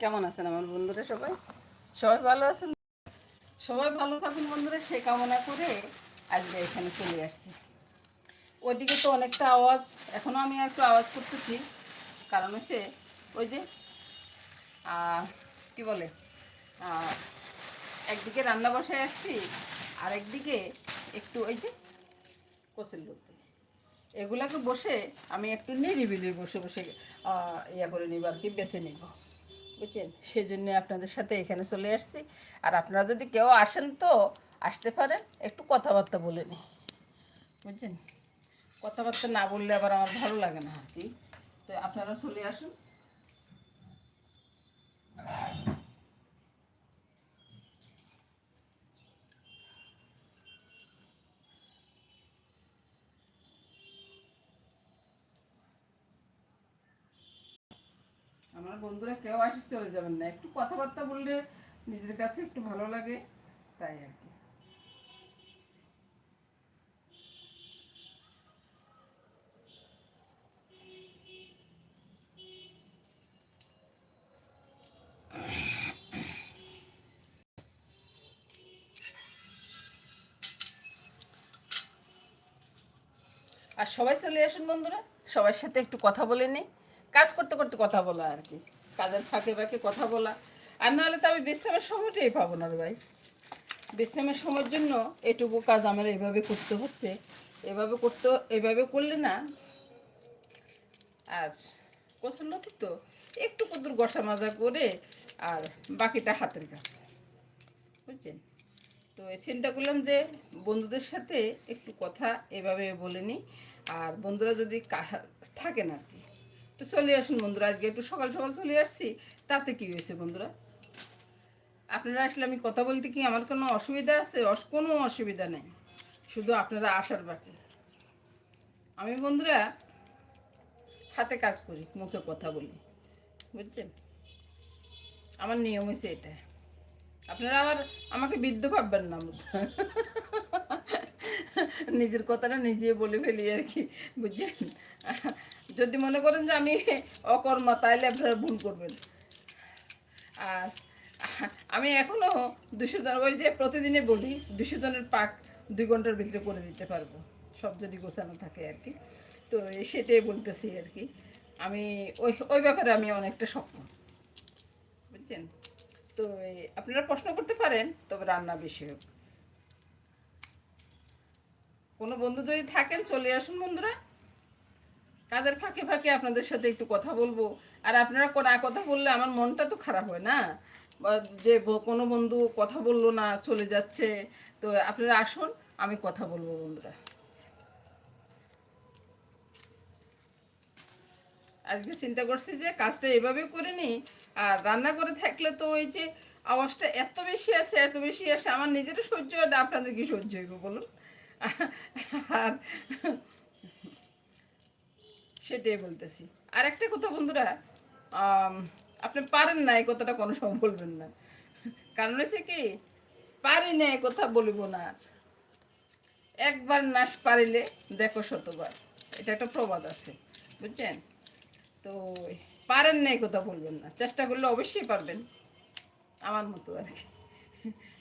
কেমন আছেন আমার বন্ধুরা সবাই? সবাই ভালো আছেন? সবাই ভালো থাকুন বন্ধুরা, সে কামনা করে আজকে এখানে চলে আসছি। ওইদিকে তো অনেকটা আওয়াজ এখনও আমি একটু আওয়াজ করতেছি। কারণ হচ্ছে ওই যে কি বলে একদিকে রান্না বসায় আসছি আর একদিকে একটু ওই যে কোসেল করতে এগুলাকে বসে আমি একটু নিরিবিলি বসে বসে ইয়া করে নিব আর কি, বেছে নিব। বুঝছেন? জন্যে আপনাদের সাথে এখানে চলে আসছি। আর আপনারা যদি কেউ আসেন তো আসতে পারেন, একটু কথাবার্তা বলে নিই। বুঝছেন? কথাবার্তা না বললে আবার আমার ভালো লাগে না আর কি। তো আপনারা চলে আসুন। আমার বন্ধুরা কেউ আসে চলে যাবেন না। একটু কথাবার্তা বললে নিজের কাছে একটু ভালো লাগে, তাই আর কি। আর সবাই চলে আসুন বন্ধুরা, সবার সাথে একটু কথা বলে নিই। কাজ করতে করতে কথা বলা আর কি। কাজের ফাঁকে ফাঁকে কথা বলা। আর নাহলে তো আমি বিশ্রামের সময়টাই পাবো না ভাই। বিশ্রামের সময়ের জন্য এটুকু কাজ আমার এভাবে করতে হচ্ছে। এভাবে করতে, এভাবে করলে না আর কসল তো? একটু কদুর গসা মাজা করে আর বাকিটা হাতের কাজ। বুঝছেন? তো চিন্তা করলাম যে বন্ধুদের সাথে একটু কথা এভাবে বলে নিই। আর বন্ধুরা যদি থাকেন আর কি। তো চলে আসুন বন্ধুরা, আজকে একটু সকাল সকাল চলে আসছি। তাতে কি হয়েছে বন্ধুরা? আপনারা আসলে আমি কথা বলতে কি আমার কোনো অসুবিধা আছে? কোনো অসুবিধা নেই। শুধু আপনারা আসার বাকি। আমি বন্ধুরা, হাতে কাজ করি, মুখে কথা বলি। বুঝছেন? আমার নিয়ম হয়েছে এটা। আপনারা আবার আমাকে বৃদ্ধ ভাববেন না। নিজের কথাটা নিজে বলে ফেলি আর কি। বুঝছেন? যদি মনে করেন যে আমি অকর্মা, তাইলে আপনারা ভুল করবেন। আর আমি এখনও দুশো জন, ওই যে প্রতিদিনে বলি, দুশো জনের পাক দুই ঘণ্টার ভিতরে করে দিতে পারব। সব যদি গোছানো থাকে আর কি। তো সেটাই বলতেছি আর কি। আমি ওই ওই ব্যাপারে আমি অনেকটা সক্ষম। বুঝছেন? তো আপনারা প্রশ্ন করতে পারেন, তবে রান্না বিষয়ক। কোনো বন্ধু যদি থাকেন, চলে আসুন বন্ধুরা। কাজের ফাঁকে ফাঁকে আপনাদের সাথে একটু কথা বলব? আর আপনারা না কথা বললে আমার মনটা তো খারাপ হয় না? যে কোনো বন্ধু কথা বলল না, চলে যাচ্ছে, তো আপনারা আসুন, আমি কথা বলব বন্ধুরা। আজকে চিন্তা করছি যে কাজটা এভাবে করে নিই, আর রান্না করে থাকলে তো ওই যে আওয়াজটা এত বেশি আসে, এত বেশি আসে, আমার নিজেরও সহ্য হয় না, আপনাদের কি সহ্য হইব বলুন? আর সেটাই বলতেছি। আর একটা কথা বন্ধুরা আপনি পারেন না এই কথাটা কোনো সময় বলবেন না। কারণ হচ্ছে কি, পারি না এই কথা বলিব না। একবার নাশ পারিলে দেখো শতবার। এটা একটা প্রবাদ আছে, বুঝছেন? তো পারেন না এই কথা বলবেন না। চেষ্টা করলে অবশ্যই পারবেন, আমার মতো আর কি।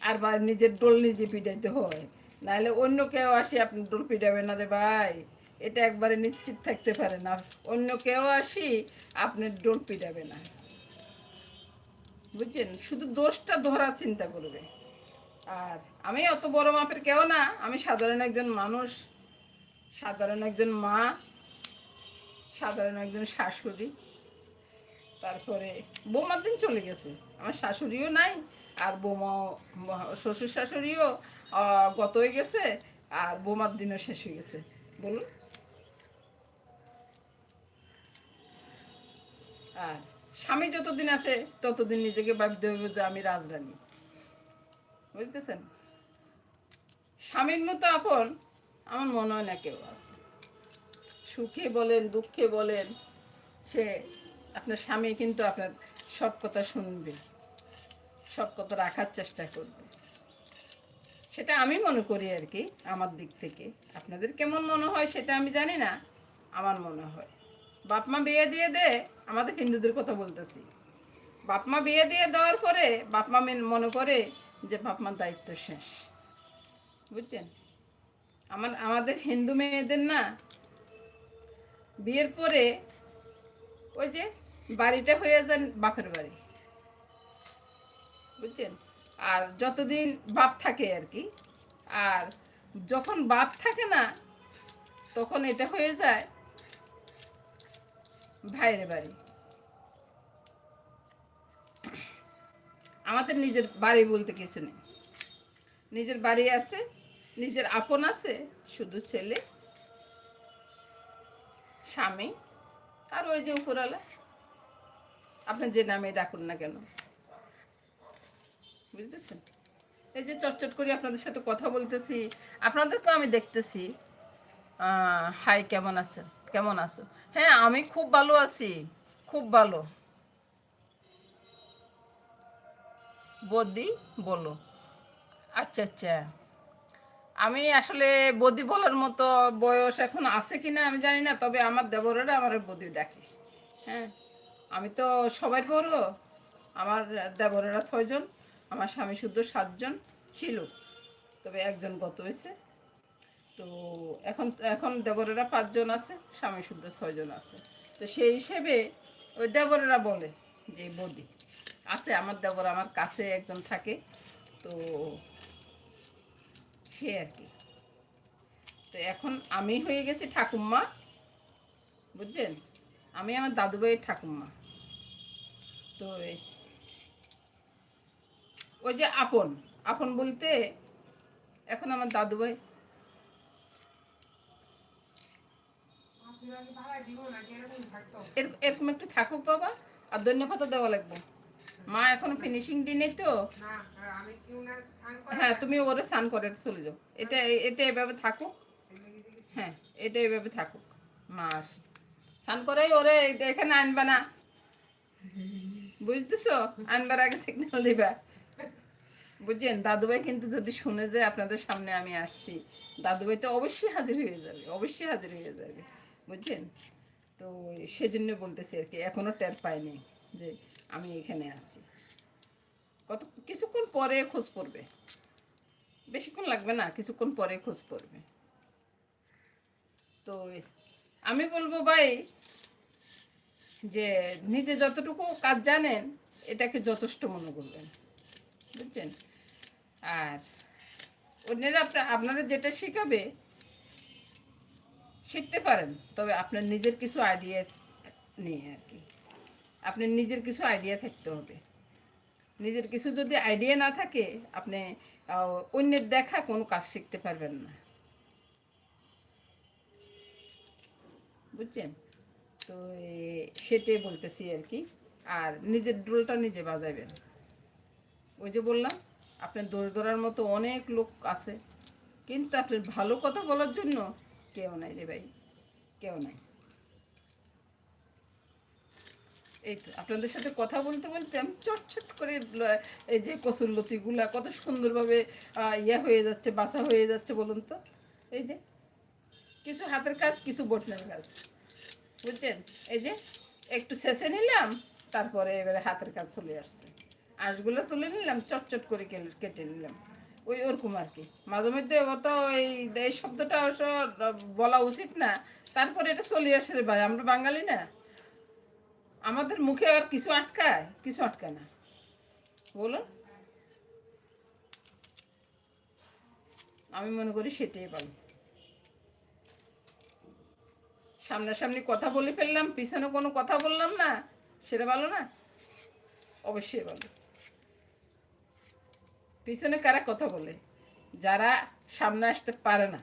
আর বা নিজের ডোল নিজে পিটাইতে হয়। নাহলে অন্য কেউ আসি, আপনি ডোল পিটাবেন না রে ভাই। এটা একবারে নিশ্চিত থাকতে পারে না। অন্য কেউ আসি, আপনার ডোল পিটাবে না। বুঝছেন? শুধু দোষটা ধরার চিন্তা করবে। আর আমি অত বড় মাপের কেউ না, আমি সাধারণ একজন মানুষ, সাধারণ একজন মা, সাধারণ একজন শাশুড়ি। তারপরে বৌমার দিন চলে গেছে। আমার শাশুড়িও নাই, আর বৌমাও, শ্বশুর শাশুড়িও গত হয়ে গেছে, আর বৌমার দিনও শেষ হয়ে গেছে। বলুন। আর স্বামী যতদিন আছে, ততদিন নিজেকে ভাবতে হবে যে আমি রাজরানী। বুঝতেছেন? স্বামীর মতো আপন আমার মনে হয় না কেউ আছে। সুখে বলেন, দুঃখে বলেন, সে আপনার স্বামী কিন্তু আপনার সব কথা শুনবে, সব কথা রাখার চেষ্টা করবে। সেটা আমি মনে করি আর কি, আমার দিক থেকে। আপনাদের কেমন মনে হয় সেটা আমি জানি না, আমার মনে হয়। বাপ মা বিয়ে দিয়ে দে আমাদের হিন্দুদের কথা বলতেছি। বাপ মা বিয়ে দিয়ে দেওয়ার পরে বাপমা মেন- মনে করে যে বাপ মার দায়িত্ব শেষ। বুঝছেন? আমার, আমাদের হিন্দু মেয়েদের না বিয়ের পরে ওই যে বাড়িটা হয়ে যান বাপের বাড়ি। বুঝছেন? আর যতদিন বাপ থাকে আর কি, আর যখন বাপ থাকে না, তখন এটা হয়ে যায় ভাইয়ের বাড়ি। আমাদের নিজের বাড়ি বলতে কিছু নেই। নিজের বাড়ি আছে, নিজের আপন আছে, শুধু ছেলে, স্বামী, আর ওই যে উপরালা আপনি যে নামে ডাকুন না কেন? বুঝতেছেন? এই যে চটচট করে আপনাদের সাথে কথা বলতেছি, আপনাদেরকেও আমি দেখতেছি। হাই, কেমন আছেন? কেমন আছো? হ্যাঁ আমি খুব ভালো আছি, খুব ভালো। বদি, বলো। আচ্ছা আচ্ছা। আমি আসলে বদি বলার মতো বয়স এখন আছে কিনা আমি জানি না, তবে আমার দেবরেরা আমার বদি ডাকে। হ্যাঁ আমি তো সবাই বড়, আমার দেবরেরা ছয়জন, আমার স্বামী শুদ্ধ সাতজন ছিল, তবে একজন গত হয়েছে। তো এখন এখন দেবরেরা পাঁচজন আছে, স্বামী শুদ্ধ ছয়জন আছে। তো সেই হিসেবে ওই দেবরেরা বলে যে, বদি, আছে আমার দেবর, আমার কাছে একজন থাকে। তো সে আর কি। তো এখন আমি হয়ে গেছি ঠাকুমা, বুঝছেন? আমি আমার দাদু ভাইয়ের ঠাকুমা। তো ওই যে আপন আপন বলতে এখন আমার দাদু ভাই এর- এরকম একটু থাকুক বাবা আর ধন্যবাদ দেওয়া লাগবে। মা এখন ফিনিশিং দিনে তো। হ্যাঁ তুমি ওরে স্নান করে চলে যাও। এটা এটা এভাবে থাকুক। হ্যাঁ এটা এভাবে থাকুক। মাস স্নান করেই ওরে এখানে আনবে না। বুঝতেছো? আনবার আগে সিগন্যাল দিবা। বুঝছেন? দাদুভাই কিন্তু যদি শুনে যে আপনাদের সামনে আমি আসছি দাদুভাই তো অবশ্যই হাজির হয়ে যাবে অবশ্যই হাজির হয়ে যাবে। বুঝছেন? তো সেজন্য বলতেছি আর কি, এখনও টের পাইনি যে আমি এখানে আছি। কত, কিছুক্ষণ পরে খোঁজ পড়বে। বেশিক্ষণ লাগবে না, কিছুক্ষণ পরে খোঁজ পড়বে। তো আমি বলব ভাই যে নিজে যতটুকু কাজ জানেন, এটাকে যথেষ্ট মনে করবেন। বুঝছেন? আর অন্যেরা আপনারা যেটা শেখাবে শিখতে পারেন, তবে আপনার নিজের কিছু আইডিয়া নিয়ে আর কি। আপনার নিজের কিছু আইডিয়া থাকতে হবে। নিজের কিছু যদি আইডিয়া না থাকে, আপনি অন্যের দেখা কোনো কাজ শিখতে পারবেন না। বুঝছেন? তো সেটাই বলতেছি আর কি। আর নিজের ডোলটা নিজে বাজাবেন ওই যে বললাম, আপনার দোষ ধরার মতো অনেক লোক আছে, কিন্তু আপনার ভালো কথা বলার জন্য কেউ নাই রে ভাই, কেউ নাই। এই তো, আপনাদের সাথে কথা বলতে বলতে আমি চটচট করে এই যে কসুর লতিগুলা কত সুন্দরভাবে ইয়ে হয়ে যাচ্ছে, বাসা হয়ে যাচ্ছে বলুন তো। এই যে, কিছু হাতের কাজ, কিছু বটনের কাজ। বুঝছেন? এই যে, একটু শেষে নিলাম, তারপরে এবারে হাতের কাজ চলে আসছে। আঁশগুলো তুলে নিলাম চটচট করে কেটে নিলাম। ওই ওরকম আর কি। মাঝে মধ্যে অত এই এই শব্দটা অবশ্য বলা উচিত না। তারপরে এটা চলে আসে রে ভাই, আমরা বাঙালি না। আমাদের মুখে আর কিছু আটকায় কিছু আটকায় না। বলুন। আমি মনে করি সেটাই ভালো। সামনাসামনি কথা বলে ফেললাম, পিছনে কোনো কথা বললাম না, সেটা ভালো না? অবশ্যই ভালো। পিছনে কারা কথা বলে? যারা সামনে আসতে পারে না।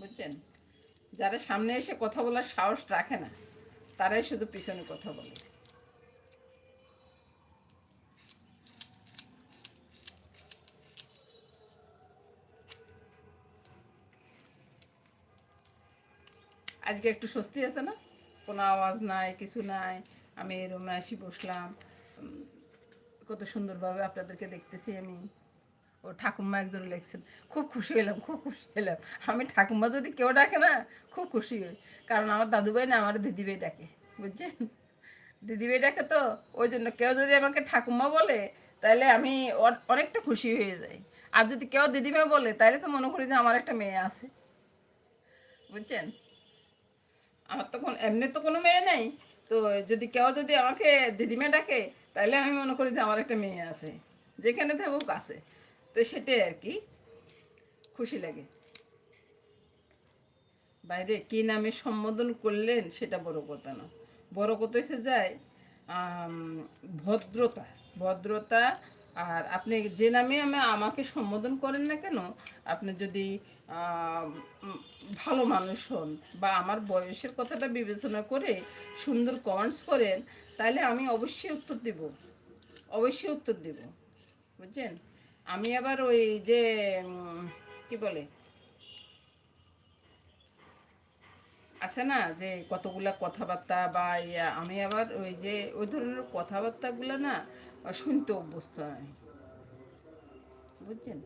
বুঝছেন? যারা সামনে এসে কথা বলার সাহস রাখে না, তারাই শুধু পিছনে কথা বলে। আজকে একটু স্বস্তি আছে না? কোনো আওয়াজ নাই, কিছু নাই। আমি রুমে আসি, বসলাম। কত সুন্দরভাবে আপনাদেরকে দেখতেছি আমি। ও ঠাকুমা একজন লেখছেন। খুব খুশি হলাম খুব খুশি হলাম আমি ঠাকুমা যদি কেউ ডাকে না, খুব খুশি হই। কারণ আমার দাদুভাই না, আমার দিদিভাই ডাকে, বুঝছেন? দিদিভাই ডাকে তো, ওই জন্য কেউ যদি আমাকে ঠাকুমা বলে তাহলে আমি অনেকটা খুশি হয়ে যাই। আর যদি কেউ দিদিমা বলে তাহলে তো মনে করি যে আমার একটা মেয়ে আছে। বুঝছেন? আমার তো এমনি তো কোনো মেয়ে নেই। তো যদি কেউ যদি আমাকে দিদিমা ডাকে তাহলে আমি মনে করি যে আমার একটা মেয়ে আছে, যেখানে থাকুক আছে। তো সেটাই আর কি, খুশি লাগে। বাইরে কি নামে সম্বোধন করলেন সেটা বড় কথা না। বড় কথা এসে যায় ভদ্রতা ভদ্রতা আর আপনি যে নামে আমি আমাকে সম্বোধন করেন না কেন, আপনি যদি ভালো মানুষ হন বা আমার বয়সের কথাটা বিবেচনা করে সুন্দর কমেন্টস করেন, তাহলে আমি অবশ্যই উত্তর দেব। অবশ্যই উত্তর দেব। বুঝছেন? আমি আবার ওই যে কি বলে? আছে না যে কতগুলা কথাবার্তা বা আমি আবার ওই যে, ওই ধরনের কথাবার্তাগুলো না শুনতে অভ্যস্ত নয় বুঝছেন?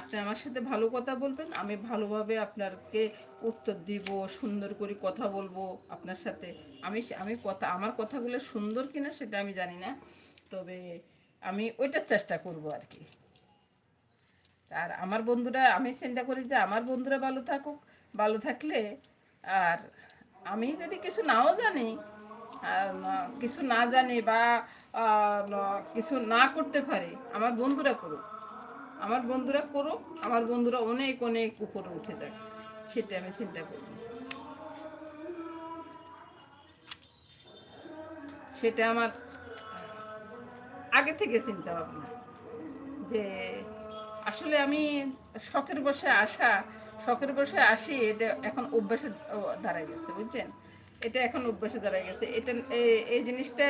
আপনি আমার সাথে ভালো কথা বলবেন, আমি ভালোভাবে আপনাকে উত্তর দিব, সুন্দর করে কথা বলব আপনার সাথে। আমি আমি কথা, আমার কথাগুলো সুন্দর কিনা সেটা আমি জানি না, তবে আমি ওইটার চেষ্টা করব আর কি। আর আমার বন্ধুরা, আমি চিন্তা করি যে আমার বন্ধুরা ভালো থাকুক, ভালো থাকলে আর আমি যদি কিছু নাও জানি কিছু না জানি বা কিছু না করতে পারে, আমার বন্ধুরা করুক। আমার বন্ধুরা করুক, আমার বন্ধুরা অনেক অনেক উপরে উঠে যাক, সেটা আমি চিন্তা করি সেটা আমার আগে থেকে চিন্তা ভাবনা, যে আসলে আমি শখের বসে আসা, শখের বসে আসি, এটা এখন অভ্যাসে দাঁড়ায় গেছে, বুঝছেন? এটা এখন অভ্যাসে দাঁড়ায় গেছে। এটা, এই জিনিসটা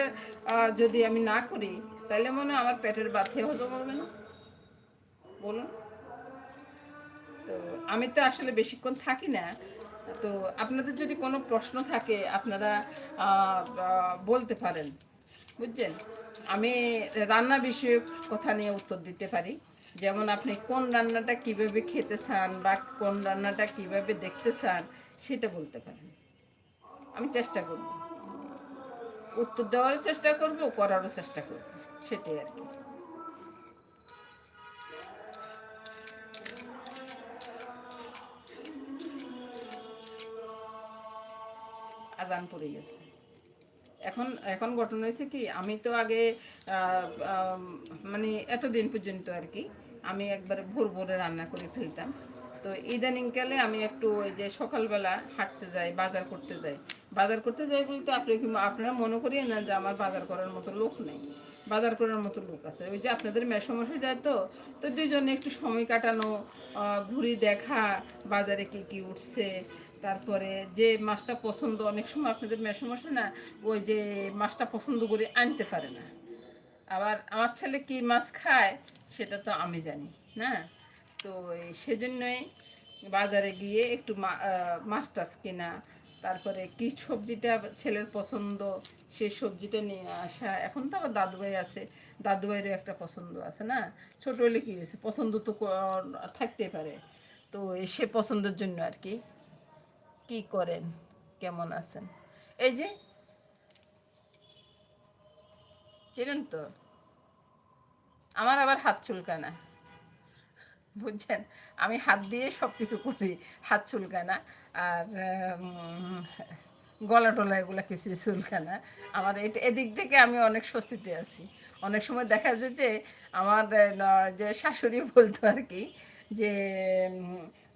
যদি আমি না করি তাহলে মনে হয় আমার পেটের বাথে হজম হবে না। বলুন। তো আমি তো আসলে বেশিক্ষণ থাকি না। তো আপনাদের যদি কোনো প্রশ্ন থাকে, আপনারা বলতে পারেন। বুঝছেন? আমি রান্না বিষয়ক কথা নিয়ে উত্তর দিতে পারি। যেমন আপনি কোন রান্নাটা কীভাবে খেতে চান বা কোন রান্নাটা কীভাবে দেখতে চান, সেটা বলতে পারেন। আমি চেষ্টা করব। উত্তর দেওয়ারও চেষ্টা করব, করারও চেষ্টা করব। সেটাই আর কি। আজান পড়ে গেছে। এখন এখন ঘটনা হয়েছে কি, আমি তো আগে মানে এতদিন পর্যন্ত আর কি, আমি একবার ভোর ভোরে রান্না করে ফেলতাম। তো ইদানিংকালে আমি একটু ওই যে সকালবেলা হাঁটতে যাই, বাজার করতে যাই বাজার করতে যাই বলতে আপনি কি আপনারা মনে করিয়ে না যে আমার বাজার করার মতো লোক নেই। বাজার করার মতো লোক আছে। ওই যে আপনাদের মেসমশাই যায় তো তো দুইজনে একটু সময় কাটানো ঘুরি দেখা, বাজারে কি কি উঠছে, তারপরে যে মাছটা পছন্দ, অনেক সময় আপনাদের মেসমশাই না ওই যে মাছটা পছন্দ করে আনতে পারে না। আবার আমার ছেলে কি মাছ খায়, সেটা তো আমি জানি, না? তো সেজন্যই বাজারে গিয়ে একটু মাছ টাছ কেনা তারপরে কি সবজিটা ছেলের পছন্দ সেই সবজিটা নিয়ে আসা। এখন তো আবার দাদুভাই আছে দাদুভাইয়েরও একটা পছন্দ আছে না? ছোটো হলে কী হয়েছে? পছন্দ তো থাকতে পারে। তো সে পছন্দের জন্য আর কি। কি করেন? কেমন আছেন? এই যে, চেনেন তো? আমার আবার হাত চুলকানা বুঝছেন? আমি হাত দিয়ে সব কিছু করি, হাত চুলকানা আর গলা টলা এগুলো কিছু চুলকানা। আমার এটা, এদিক থেকে আমি অনেক স্বস্তিতে আছি। অনেক সময় দেখা যায় যে আমার যে শাশুড়ি বলতো আর কি যে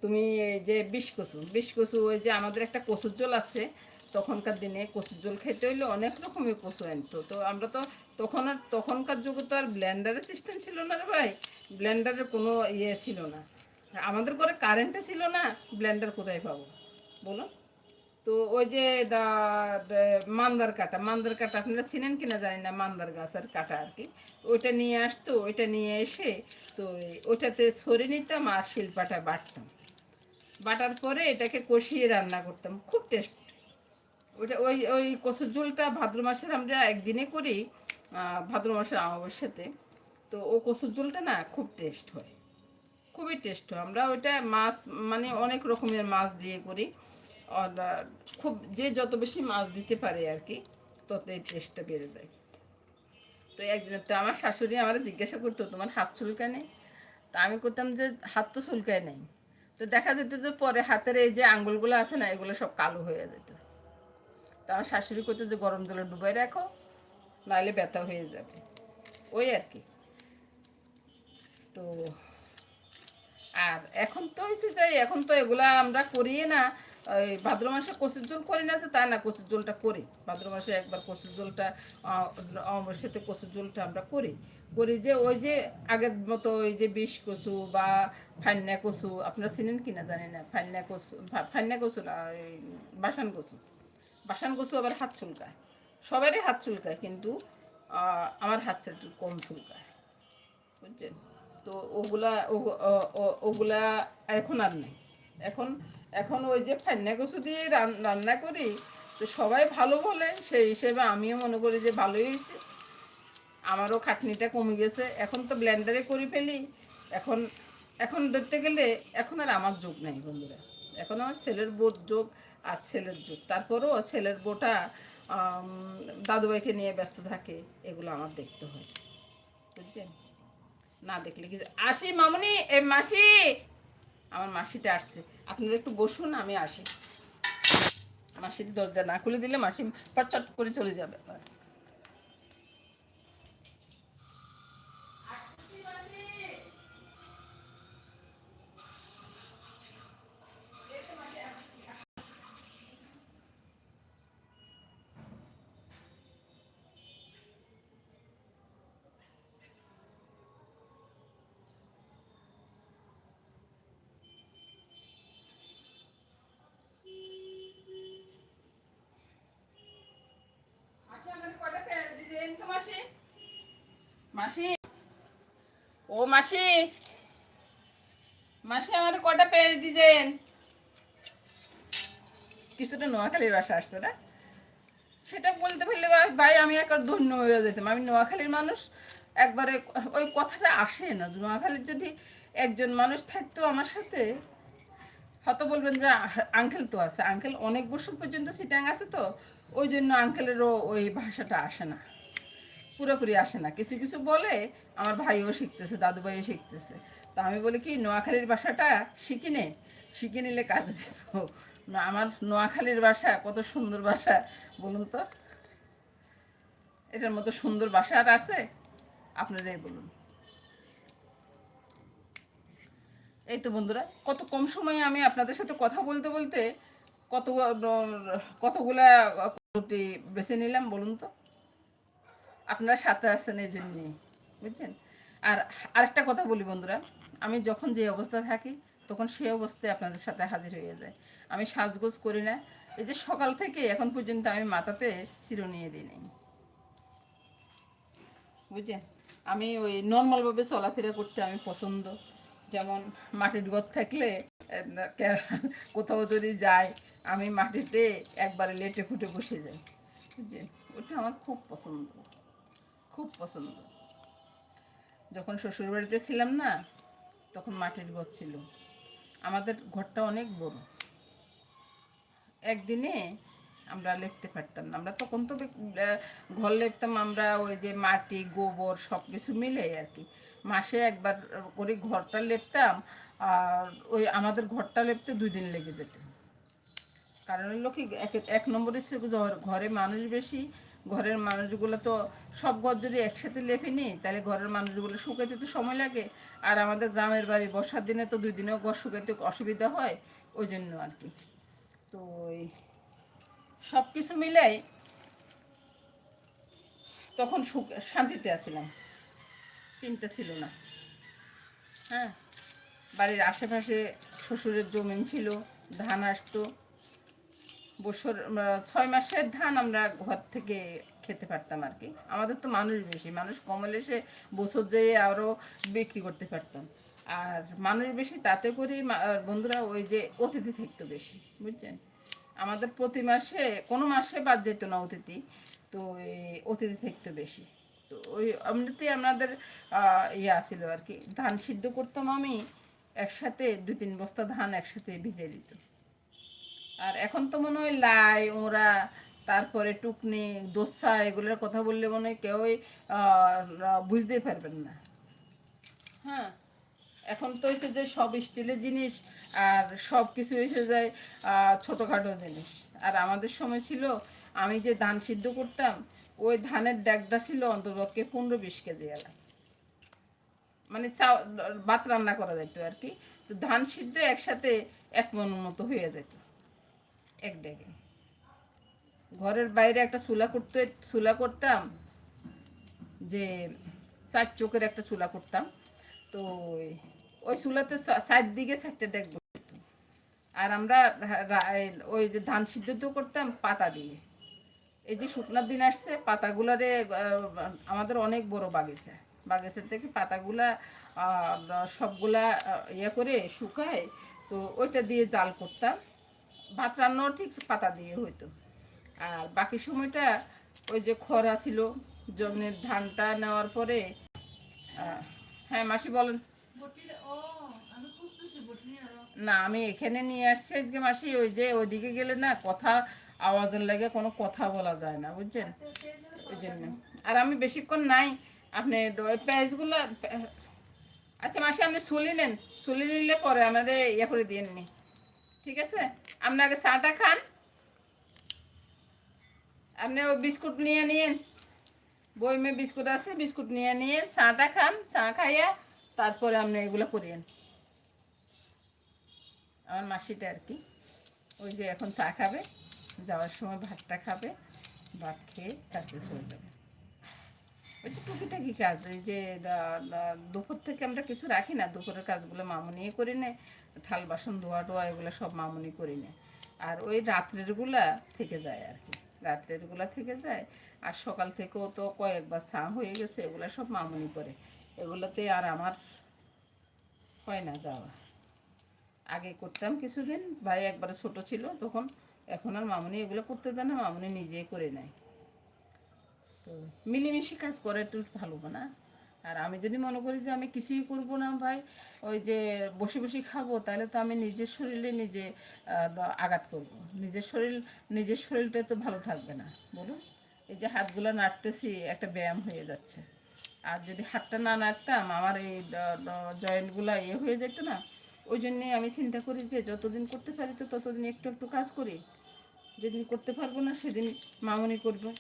তুমি যে বিষ কচু বিষ কচু ওই যে আমাদের একটা কচুর জল আছে, তখনকার দিনে কচুর জল খেতে হইলে অনেক রকমের কচু আনতো। তো আমরা তো তখন আর তখনকার যুগে তো আর ব্লেন্ডারের সিস্টেম ছিল না রে ভাই। ব্লেন্ডারের কোনো ইয়ে ছিল না। আমাদের ঘরে কারেন্টে ছিল না ব্লেন্ডার কোথায় পাবো? বলো তো ওই যে মান্দার কাটা মান্দার কাটা আপনারা চিনেন কিনা জানি না, মান্দার গাছের কাটা আর কি। ওইটা নিয়ে আসতো, ওইটা নিয়ে এসে তো ওইটাতে ছড়ে নিতাম আর শিল্পাটা বাটতাম। বাটার পরে এটাকে কষিয়ে রান্না করতাম, খুব টেস্ট ওইটা ওই ওই কচুর ঝোলটা ভাদ্র মাসের আমরা একদিনে করি ভাদ্র মাসের অমাবস্যাতে তো ও কচুর ঝোলটা না খুব টেস্ট হয়। খুবই টেস্ট হয়। আমরা ওইটা মাছ মানে অনেক রকমের মাছ দিয়ে করি। খুব, যে যত বেশি মাছ দিতে পারে আর কি তত এই টেস্টটা বেড়ে যায়। তো একদিন, তো আমার শাশুড়ি আমার জিজ্ঞাসা করতো, তোমার হাত চুলকায় নেই? তা আমি করতাম যে, হাত তো চুলকায় নেই। তো দেখা যেত যে, পরে হাতের এই যে আঙ্গুলগুলো আছে না, এগুলো সব কালো হয়ে যেত। তো আমার শাশুড়ি করতো যে, গরম জলে ডুবাই রাখো। নাহলে ব্যথা হয়ে যাবে। ওই আর কি। তো আর এখন তো হয়েছে যে, এখন তো এগুলা আমরা করিয়ে না, ওই ভাদ্র মাসে কচুর জল করি না তো তা না, কচুর জলটা করি। ভাদ্র মাসে একবার কচুর জলটা অমাবস্যাতে কচুর জলটা আমরা করি। করি যে, ওই যে আগের মতো ওই যে বিষ কচু বা ফান্না কচু, আপনারা চিনেন কি না জানি না ফান্না কচু ফান্না কচু না, ওই বাসান কচু। বাসান কচু আবার হাত চুলকায়। সবারই হাত চুলকায়, কিন্তু আমার হাতটা একটু কম চুলকায়, বুঝছেন? তো ওগুলা ওগুলা এখন আর নেই। এখন এখন ওই যে ফান্না কচু দিয়ে রান্না করি, তো সবাই ভালো বলে, সেই হিসেবে আমিও মনে করি যে ভালোই হয়েছে। আমারও খাটনিটা কমে গেছে, এখন তো ব্লেন্ডারে করে ফেলি। এখন এখন ধরতে গেলে, এখন আর আমার যোগ নেই, বন্ধুরা। এখন আমার ছেলের বোর যোগ আর ছেলের যোগ। তারপরেও ছেলের বোটা দাদুভাইকে নিয়ে ব্যস্ত থাকে, এগুলো আমার দেখতে হয়। বুঝছেন? না দেখলে কি আসি মামুনি, এ মাসি! আমার মাসিটা আসছে। আপনারা একটু বসুন, আমি আসি। মাসির দরজা না খুলে দিলে মাসি পটচট করে চলে যাবে আবার মাসি আমার কটা মাসি। মাসি। ও মাসি। মাসি, আমার কটা পেঁয়াজ দিছেন কিছুটা নোয়াখালীর বাসা আসছে না? সেটা বলতে পারলে ভাই, আমি একবার ধন্য হয়ে যেতাম। আমি নোয়াখালীর মানুষ। একবারে ওই কথাটা আসে না। নোয়াখালীর যদি একজন মানুষ থাকতো আমার সাথে, হয়তো বলবেন যে আঙ্কেল তো আছে। আঙ্কেল অনেক বছর পর্যন্ত সিটাং আছে তো, ওই জন্য আঙ্কেলেরও ওই ভাষাটা আসে না। পুরোপুরি আসে না। কিছু কিছু বলে আমার ভাইও শিখতেছে দাদু ভাইও শিখতেছে। তো আমি বলি কি, নোয়াখালীর ভাষাটা শিখি নে। শিখে নিলে কাজে দেব। আমার নোয়াখালীর ভাষা কত সুন্দর ভাষা, বলুন তো। এটার মতো সুন্দর ভাষা আর আছে? আপনারাই বলুন। এই তো বন্ধুরা, কত কম সময়ে আমি আপনাদের সাথে কথা বলতে বলতে কত কতগুলা বেছে নিলাম, বলুন তো। আপনারা সাথে আছেন এই জন্যই, বুঝছেন? আর আরেকটা কথা বলি বন্ধুরা, আমি যখন যে অবস্থা থাকি, তখন সেই অবস্থায় আপনাদের সাথে হাজির হয়ে যায়। আমি সাজগোজ করি না, এই যে সকাল থেকে এখন পর্যন্ত আমি মাথাতে চির নিয়ে দিই নাই। বুঝছেন? আমি ওই নর্মালভাবে চলাফেরা করতে আমি পছন্দ। যেমন মাটির ঘর থাকলে কোথাও যদি যাই, আমি মাটিতে একবারে লেটে ফুটে বসে যাই। বুঝছেন? ওটা আমার খুব পছন্দ। খুব পছন্দ। যখন শ্বশুরবাড়িতে ছিলাম না, তখন মাটির ঘর ছিল। আমাদের ঘরটা অনেক বড়। একদিনে আমরা লিখতে পারতাম না। আমরা তখন তো ঘর লিখতাম আমরা ওই যে মাটি, গোবর সব কিছু মিলে আর কি। মাসে একবার করে ঘরটা লেপতাম আর ওই আমাদের ঘরটা লেপতে দুই দিন লেগে যেত। কারণ হলো কি, এক এক নম্বরে ঘরে মানুষ বেশি ঘরের মানুষগুলো তো সব ঘর যদি একসাথে লেপে নিই, তাহলে ঘরের মানুষগুলো শুকাইতে তো সময় লাগে। আর আমাদের গ্রামের বাড়ি বর্ষার দিনে তো দুই দিনেও ঘর শুকাইতে অসুবিধা হয়, ওই জন্য আর কি। তো সব কিছু মিলাই তখন সুখ- শান্তিতে আসছিলাম চিন্তা ছিল না। হ্যাঁ বাড়ির আশেপাশে শ্বশুরের জমিন ছিল, ধান আসতো। বছর ছয় মাসের ধান আমরা ঘর থেকে খেতে পারতাম আর কি। আমাদের তো মানুষ বেশি, মানুষ কম সে বছর যেয়ে আরও বিক্রি করতে পারতাম। আর মানুষ বেশি, তাতে করে বন্ধুরা ওই যে অতিথি থাকতো বেশি, বুঝছেন? আমাদের প্রতি মাসে, কোনো মাসে বাদ যেত না অতিথি, তো অতিথি থাকতো বেশি। তো ওই এমনিতে আমাদের ইয়ে ছিল আর কি, ধান সিদ্ধ করতাম আমি, একসাথে দু তিন বস্তা ধান একসাথে ভিজে দিত। আর এখন তো মনে হয় লাই ওরা তারপরে টুকনি, দোসা এগুলোর কথা বললে মনে হয় কেউই বুঝতেই পারবেন না। হ্যাঁ এখন তো হচ্ছে যে সব স্টিলের জিনিস আর সব কিছু এসে যায় ছোটোখাটো জিনিস। আর আমাদের সময় ছিল, আমি যে ধান সিদ্ধ করতাম, ওই ধানের ড্যাগটা ছিল অন্তপক্ষে পনেরো বিশ কেজি এলাকা মানে চাও, ভাত রান্না করা যেত আর কি। তো ধান সিদ্ধ একসাথে এক মন মতো হয়ে যেত। এক ডেগে ঘরের বাইরে একটা চুলা করতে, চুলা করতাম, যে চার চোখের একটা চুলা করতাম, তো ওই- চুলাতে চারদিকে চারটে ডেক বসতো। আর আমরা ওই যে ধান সিদ্ধ তো করতাম পাতা দিয়ে। এই যে শুকনার দিন আসছে, পাতাগুলারে আমাদের অনেক বড় বাগিচা। বাগিচা থেকে পাতাগুলা সবগুলা ইয়ে করে শুকায়, তো ওইটা দিয়ে জাল করতাম। ভাত রান্নাও ঠিক পাতা দিয়ে হইতো। আর বাকি সময়টা ওই যে খরা ছিল জমির ধানটা নেওয়ার পরে হ্যাঁ মাসি বলেন। না আমি এখানে নিয়ে আসছি আজকে মাসি ওই যে ওইদিকে গেলে না কথা আওয়াজের লাগে কোনো কথা বলা যায় না বুঝছেন? ওই জন্য। আর আমি বেশিক্ষণ নাই আপনি পেঁয়াজগুলো আচ্ছা মাসি আপনি চুলি নেন চুলি নিলে পরে আমাদের ইয়ে করে দিয়ে নি। ঠিক আছে? আপনি আগে চাটা খান। আপনি ওই বিস্কুট নিয়ে নিন বইমে বিস্কুট আছে, বিস্কুট নিয়ে নিয়ে চাটা খান, চা খাইয়া তারপরে আপনি এগুলো করিয়েন। আমার মাসিটা আর কি। ওই যে এখন চা খাবে, যাওয়ার সময় ভাতটা খাবে, ভাত খেয়ে তারপরে চলে যাবে। টুকিটাকি কাজ? এই যে দুপুর থেকে আমরা কিছু রাখি না। দুপুরের কাজগুলো মামুনিয়ে করি নে থাল, বাসন, ধোয়া টোয়া এগুলো সব মামুনি করি নে আর ওই রাত্রেরগুলা থেকে যায় আর কি। রাত্রেরগুলা থেকে যায়। আর সকাল থেকেও তো কয়েকবার চা হয়ে গেছে, এগুলো সব মামুনি করে। এগুলোতে আর আমার হয় না যাওয়া। আগে করতাম কিছুদিন, ভাই একবারে ছোট ছিল তখন। এখন আর মামুনি এগুলো করতে দেয় না, মামুনি নিজেই করে নেয়। মিলেমিশে কাজ করে একটু ভালো না? আর আমি যদি মনে করি যে আমি কিছুই করব না ভাই, ওই যে বসে বসে খাব, তাহলে তো আমি নিজের শরীরে নিজে আঘাত করব। নিজের শরীর, নিজের শরীরটা তো ভালো থাকবে না। বলুন, এই যে হাতগুলো নাড়তেছি, একটা ব্যায়াম হয়ে যাচ্ছে। আর যদি হাতটা না নাড়তাম, আমার এই জয়েন্টগুলো ইয়ে হয়ে যেত না। ওই জন্যে আমি চিন্তা করি যে যতদিন করতে পারি তো ততদিন একটু একটু কাজ করি। যেদিন করতে পারব না, সেদিন মামনি করবে।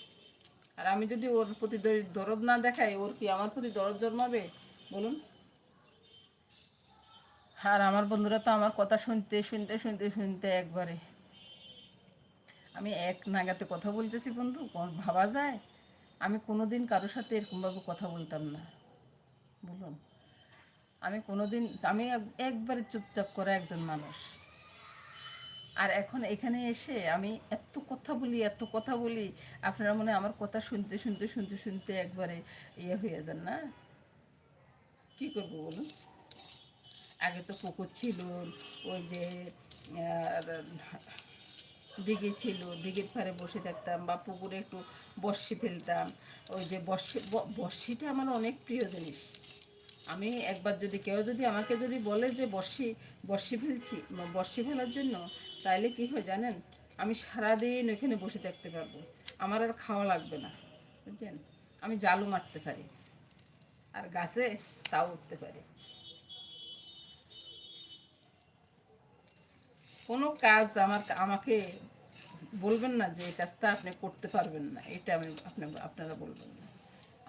আর আমি যদি ওর প্রতি দর- দরদ না দেখাই, ওর কি আমার প্রতি দরদ জন্মাবে? বলুন। আর আমার বন্ধুরা তো আমার কথা শুনতে শুনতে শুনতে শুনতে একবারে। আমি এক নাগাতে কথা বলতেছি বন্ধু, কোন ভাবা যায়? আমি কোনোদিন কারোর সাথে এরকমভাবে কথা বলতাম না। বলুন। আমি কোনোদিন আমি এক- একবারে চুপচাপ করা একজন মানুষ। আর এখন এখানে এসে আমি এত কথা বলি, এত কথা বলি, আপনারা মনে আমার কথা শুনতে শুনতে শুনতে শুনতে একবারে ইয়ে হয়ে যান না? কি করব বলুন? আগে তো পুকুর ছিল, ওই যে দিঘি ছিল, দিঘির পাড়ে বসে থাকতাম বা পুকুরে একটু বর্ষি ফেলতাম। ওই যে বর্ষি বর্ষিটা আমার অনেক প্রিয় জিনিস। আমি একবার যদি কেউ যদি আমাকে যদি বলে যে বর্ষি বর্ষি ফেলছি বর্ষি ফেলার জন্য তাইলে কি হয় জানেন? আমি সারাদিন ওইখানে বসে থাকতে পারব। আমার আর খাওয়া লাগবে না বুঝছেন? আমি জালু মারতে পারি আর গাছে তাও উঠতে পারি। কোনো কাজ আমার আমাকে বলবেন না যে এই কাজটা আপনি করতে পারবেন না এটা আমি আপনি আপনারা বলবেন না।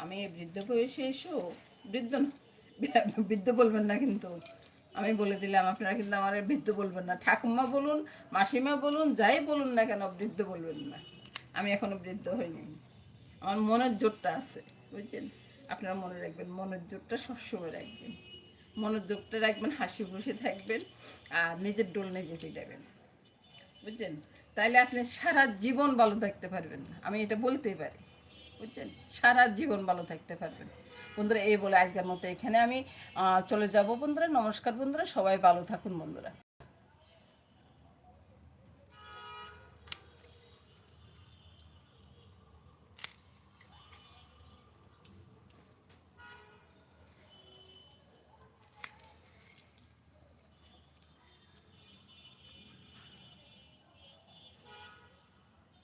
আমি বৃদ্ধ বয়সে এসেও বৃদ্ধ না, বৃদ্ধ বলবেন না কিন্তু আমি বলে দিলাম, আপনারা কিন্তু আমার বৃদ্ধ বলবেন না। ঠাকুমা বলুন, মাসিমা বলুন, যাই বলুন না কেন, বৃদ্ধ বলবেন না। আমি এখনও বৃদ্ধ হইনি। আমার মনের জোরটা আছে, বুঝছেন? আপনারা মনে রাখবেন, মনের জোরটা সবসময় রাখবেন। মনের মনোযোগটা রাখবেন, হাসি খুশি থাকবেন, আর নিজের ডোল নিজে পিটাবেন। বুঝছেন? তাইলে আপনি সারা জীবন ভালো থাকতে পারবেন আমি এটা বলতেই পারি, বুঝছেন? সারা জীবন ভালো থাকতে পারবেন। বন্ধুরা, এই বলে আজকের মতো এখানে আমি চলে যাব বন্ধুরা। নমস্কার বন্ধুরা, সবাই ভালো থাকুন বন্ধুরা।